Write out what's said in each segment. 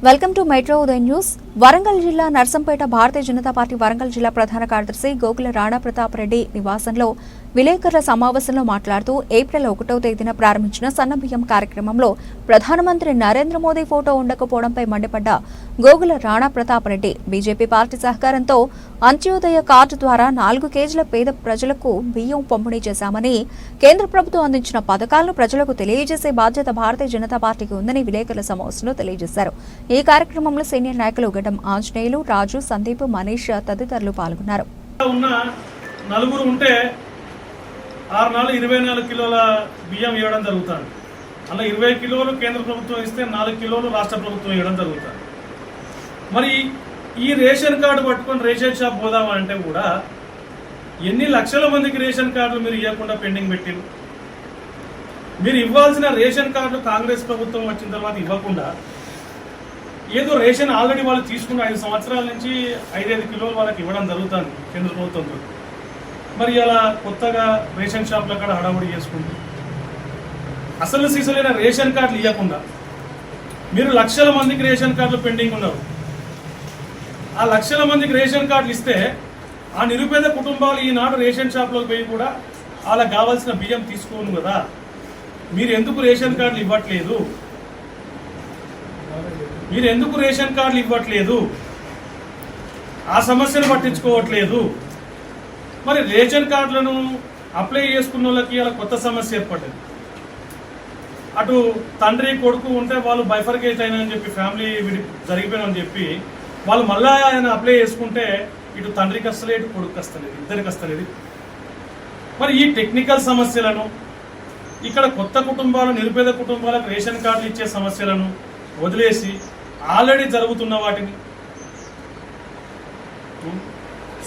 welcome to metro Uday news Warangal జిల్లా Narsampet Bharatiya Janata party Warangal జిల్లా ప్రధాన కార్యదర్శి గోకుల రాణా ప్రతాప్ రెడ్డి నివాసంలో విలేకరుల సమావేశంలో మాట్లాడుతూ ఏప్రిల్ ఒకటో తేదీన ప్రారంభించిన సన్నబియ్యం కార్యక్రమంలో ప్రధానమంత్రి నరేంద్ర మోదీ ఫోటో ఉండకపోవడంపై మండిపడ్డ గోగుల రాణా ప్రతాప్ రెడ్డి బీజేపీ పార్టీ సహకారంతో అంత్యోదయ కార్డు ద్వారా నాలుగు కేజీల పేద ప్రజలకు బియ్యం పంపిణీ చేశామని కేంద్ర ప్రభుత్వం అందించిన పథకాలను ప్రజలకు తెలియజేసే బాధ్యత భారతీయ జనతా పార్టీకి ఉందని విలేకరుల సమావేశంలో తెలియజేశారు. ఈ కార్యక్రమంలో సీనియర్ నాయకులు వెంకటం ఆంజనేయులు రాజు సందీప్ మనీష్ తదితరులు పాల్గొన్నారు. ఉన్న నలుగురు ఉంటే ఆరు నాలుగు ఇరవై నాలుగు కిలోల బియ్యం ఇవ్వడం జరుగుతుంది అలా ఇరవై కిలోలు కేంద్ర ప్రభుత్వం ఇస్తే నాలుగు కిలోలు రాష్ట్ర ప్రభుత్వం ఇవ్వడం జరుగుతుంది మరి ఈ రేషన్ కార్డు పట్టుకొని రేషన్ షాప్ పోదామంటే కూడా ఎన్ని లక్షల మందికి రేషన్ కార్డులు మీరు ఇవ్వకుండా పెండింగ్ పెట్టిరు? మీరు ఇవ్వాల్సిన రేషన్ కార్డులు కాంగ్రెస్ ప్రభుత్వం వచ్చిన తర్వాత ఇవ్వకుండా ఏదో రేషన్ ఆల్రెడీ వాళ్ళు తీసుకున్న ఐదు సంవత్సరాల నుంచి ఐదైదు కిలోలు వాళ్ళకి ఇవ్వడం జరుగుతుంది కేంద్ర ప్రభుత్వంతో మరి అలా కొత్తగా రేషన్ షాప్ల కాడ హడావుడి చేసుకుంటూ. అసలు సీసలైన రేషన్ కార్డులు ఇవ్వకుండా మీరు లక్షల మందికి రేషన్ కార్డులు పెండింగ్ ఉన్నారు ఆ లక్షల మందికి రేషన్ కార్డులు ఇస్తే ఆ నిరుపేద కుటుంబాలు ఈనాడు రేషన్ షాప్లోకి పోయి కూడా వాళ్ళకి కావాల్సిన బియ్యం తీసుకోను కదా. మీరు ఎందుకు రేషన్ కార్డులు ఇవ్వట్లేదు? మీరు ఎందుకు రేషన్ కార్డులు ఇవ్వట్లేదు? ఆ సమస్యను పట్టించుకోవట్లేదు. మరి రేషన్ కార్డులను అప్లై చేసుకున్న వాళ్ళకి ఇలా కొత్త సమస్య ఏర్పడ్డది అటు తండ్రి కొడుకు ఉంటే వాళ్ళు బైఫర్గేట్ అయినా చెప్పి ఫ్యామిలీ విడి జరిగిపోయినని చెప్పి వాళ్ళు మళ్ళా ఆయన అప్లై చేసుకుంటే ఇటు తండ్రికి వస్తలేదు ఇటు కొడుకు వస్తలేదు ఇద్దరికి వస్తలేదు మరి ఈ టెక్నికల్ సమస్యలను ఇక్కడ కొత్త కుటుంబాలు నిరుపేద కుటుంబాలకు రేషన్ కార్డులు ఇచ్చే సమస్యలను వదిలేసి ఆల్రెడీ జరుగుతున్న వాటిని.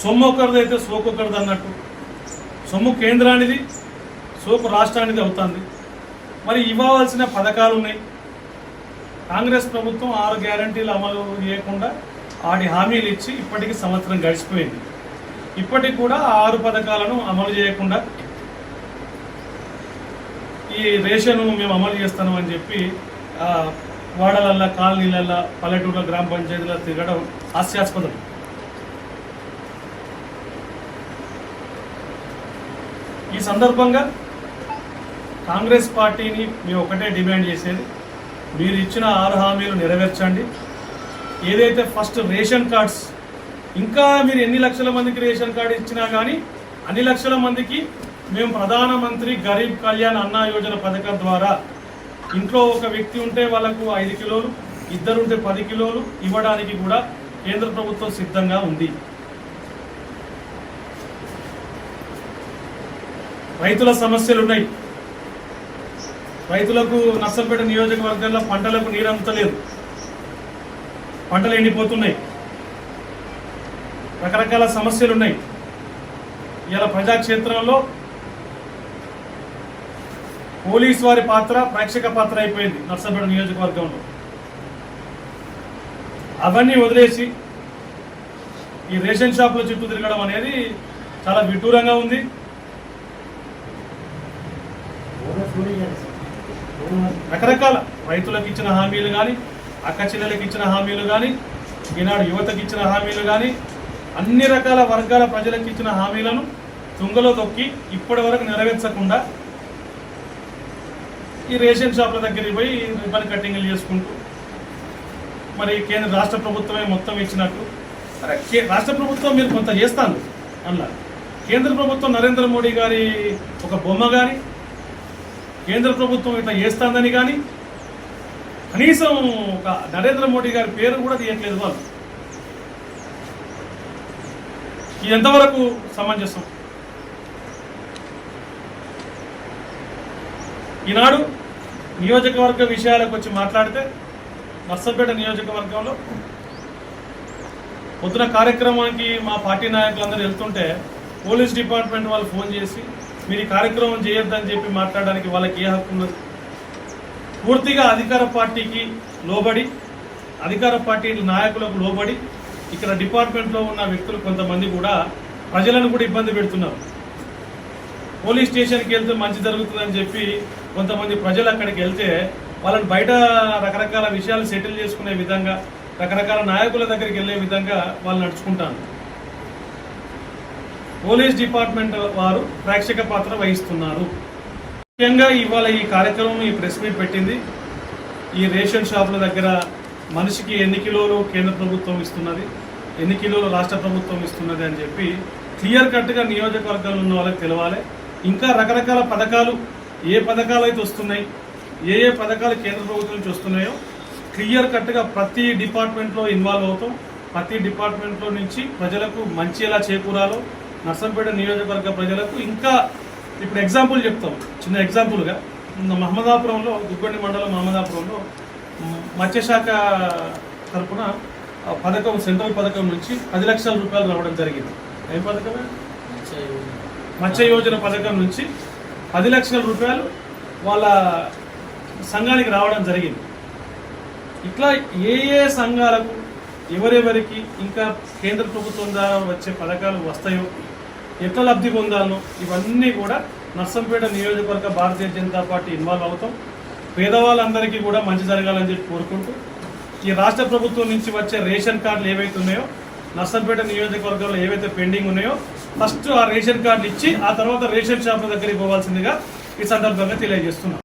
సొమ్ము ఒకరిది అయితే సోకు ఒకరిది అన్నట్టు సొమ్ము కేంద్రానిది సోకు రాష్ట్రానిది అవుతుంది. మరి ఇవ్వవలసిన పథకాలు ఉన్నాయి. కాంగ్రెస్ ప్రభుత్వం ఆరు గ్యారంటీలు అమలు చేయకుండా ఆడి హామీలు ఇచ్చి ఇప్పటికి సంవత్సరం గడిచిపోయింది. ఇప్పటికి కూడా ఆరు పథకాలను అమలు చేయకుండా ఈ రేషన్ మేము అమలు చేస్తాం అని చెప్పి వాడలల్లా కాలనీలల్లా పల్లెటూర్ల గ్రామ పంచాయతీలో తిరగడం హాస్యాస్పదం. ఈ సందర్భంగా కాంగ్రెస్ పార్టీని మేము ఒకటే డిమాండ్ చేసేది మీరు ఇచ్చిన ఆరు హామీలు నెరవేర్చండి. ఏదైతే ఫస్ట్ రేషన్ కార్డ్స్ ఇంకా మీరు ఎన్ని లక్షల మందికి రేషన్ కార్డు ఇచ్చినా కానీ అన్ని లక్షల మందికి మేము ప్రధానమంత్రి గరీబ్ కళ్యాణ్ అన్న యోజన పథకం ద్వారా ఇంట్లో ఒక వ్యక్తి ఉంటే వాళ్ళకు ఐదు కిలోలు ఇద్దరుంటే పది కిలోలు ఇవ్వడానికి కూడా కేంద్ర ప్రభుత్వం సిద్ధంగా ఉంది. రైతుల సమస్యలు ఉన్నాయి. రైతులకు నర్సంపేట నియోజకవర్గంలో పంటలకు నీరు అందుతలేదు పంటలు ఎండిపోతున్నాయి. రకరకాల సమస్యలు ఉన్నాయి. ఇలా ప్రజాక్షేత్రంలో పోలీస్ వారి పాత్ర ప్రేక్షక పాత్ర అయిపోయింది నర్సంపేట నియోజకవర్గంలో. అవన్నీ వదిలేసి ఈ రేషన్ షాపుల చుట్టూ తిరగడం అనేది చాలా విడ్డూరంగా ఉంది. రకరకాల రైతులకు ఇచ్చిన హామీలు కానీ అక్క చెల్లెలకు ఇచ్చిన హామీలు కానీ ఈనాడు యువతకి ఇచ్చిన హామీలు కానీ అన్ని రకాల వర్గాల ప్రజలకు ఇచ్చిన హామీలను తుంగలో తొక్కి ఇప్పటి వరకు నెరవేర్చకుండా ఈ రేషన్ షాపుల దగ్గరికి పోయి రిబ్బన్ కట్టింగ్లు చేసుకుంటూ మరి కేంద్ర రాష్ట్ర ప్రభుత్వమే మొత్తం ఇచ్చినట్టు. అరే కే- రాష్ట్ర ప్రభుత్వం మీరు కొంత చేస్తాను అందులో కేంద్ర ప్రభుత్వం నరేంద్ర మోడీ గారి ఒక బొమ్మ కానీ కేంద్ర ప్రభుత్వం ఇట్లా చేస్తుందని కానీ కనీసం ఒక నరేంద్ర మోడీ గారి పేరు కూడా తీయట్లేదు వాళ్ళు. ఇది ఎంతవరకు సమంజసం? ఈనాడు నియోజకవర్గ విషయాలకు వచ్చి మాట్లాడితే నర్సంపేట నియోజకవర్గంలో పొద్దున కార్యక్రమానికి మా పార్టీ నాయకులందరూ వెళ్తుంటే పోలీస్ డిపార్ట్మెంట్ వాళ్ళు ఫోన్ చేసి మీరు ఈ కార్యక్రమం చేయొద్దని చెప్పి మాట్లాడడానికి వాళ్ళకి ఏ హక్కు ఉన్నది? పూర్తిగా అధికార పార్టీకి లోబడి అధికార పార్టీ నాయకులకు లోబడి ఇక్కడ డిపార్ట్మెంట్లో ఉన్న వ్యక్తులు కొంతమంది కూడా ప్రజలను కూడా ఇబ్బంది పెడుతున్నారు. పోలీస్ స్టేషన్కి వెళ్తే మంచి జరుగుతుందని చెప్పి కొంతమంది ప్రజలు అక్కడికి వెళ్తే వాళ్ళని బయట రకరకాల విషయాలు సెటిల్ చేసుకునే విధంగా రకరకాల నాయకుల దగ్గరికి వెళ్ళే విధంగా వాళ్ళు నడుచుకుంటాను పోలీస్ డిపార్ట్మెంట్ వారు ప్రేక్షక పాత్ర వహిస్తున్నారు. ముఖ్యంగా ఇవాళ ఈ కార్యక్రమం ఈ ప్రెస్ మీట్ పెట్టింది. ఈ రేషన్ షాపుల దగ్గర మనిషికి ఎన్ని కిలోలు కేంద్ర ప్రభుత్వం ఇస్తున్నది ఎన్ని కిలోలు రాష్ట్ర ప్రభుత్వం ఇస్తున్నది అని చెప్పి క్లియర్ కట్గా నియోజకవర్గాలు ఉన్న వాళ్ళకి తెలవాలి. ఇంకా రకరకాల పథకాలు ఏ పథకాలు అయితే వస్తున్నాయి ఏ ఏ పథకాలు కేంద్ర ప్రభుత్వం నుంచి వస్తున్నాయో క్లియర్ కట్గా ప్రతి డిపార్ట్మెంట్లో ఇన్వాల్వ్ అవుతాం. ప్రతి డిపార్ట్మెంట్లో నుంచి ప్రజలకు మంచి ఎలా చేకూరాలో నర్సంపేట నియోజకవర్గ ప్రజలకు ఇంకా ఇప్పుడు ఎగ్జాంపుల్ చెప్తాం. చిన్న ఎగ్జాంపుల్గా మహమ్మదాపురంలో దుగ్గొండి మండలం మహమ్మదాపురంలో మత్స్యశాఖ తరపున ఆ పథకం సెంట్రల్ పథకం నుంచి పది లక్షల రూపాయలు రావడం జరిగింది. ఏ పథకమే? మత్స్య యోజన పథకం నుంచి పది లక్షల రూపాయలు వాళ్ళ సంఘానికి రావడం జరిగింది. ఇట్లా ఏ ఏ సంఘాలకు ఎవరెవరికి ఇంకా కేంద్ర ప్రభుత్వం ద్వారా వచ్చే పథకాలు వస్తాయో ఎట్లా లబ్ధి పొందాలో ఇవన్నీ కూడా నర్సంపేట నియోజకవర్గ భారతీయ జనతా పార్టీ ఇన్వాల్వ్ అవుతాం. పేదవాళ్ళందరికీ కూడా మంచి జరగాలని చెప్పి కోరుకుంటూ ఈ రాష్ట్ర ప్రభుత్వం నుంచి వచ్చే రేషన్ కార్డులు ఏవైతే ఉన్నాయో నర్సంపేట నియోజకవర్గంలో ఏవైతే పెండింగ్ ఉన్నాయో ఫస్ట్ ఆ రేషన్ కార్డు ఇచ్చి ఆ తర్వాత రేషన్ షాపుల దగ్గరికి పోవాల్సిందిగా ఈ సందర్భంగా తెలియజేస్తున్నాం.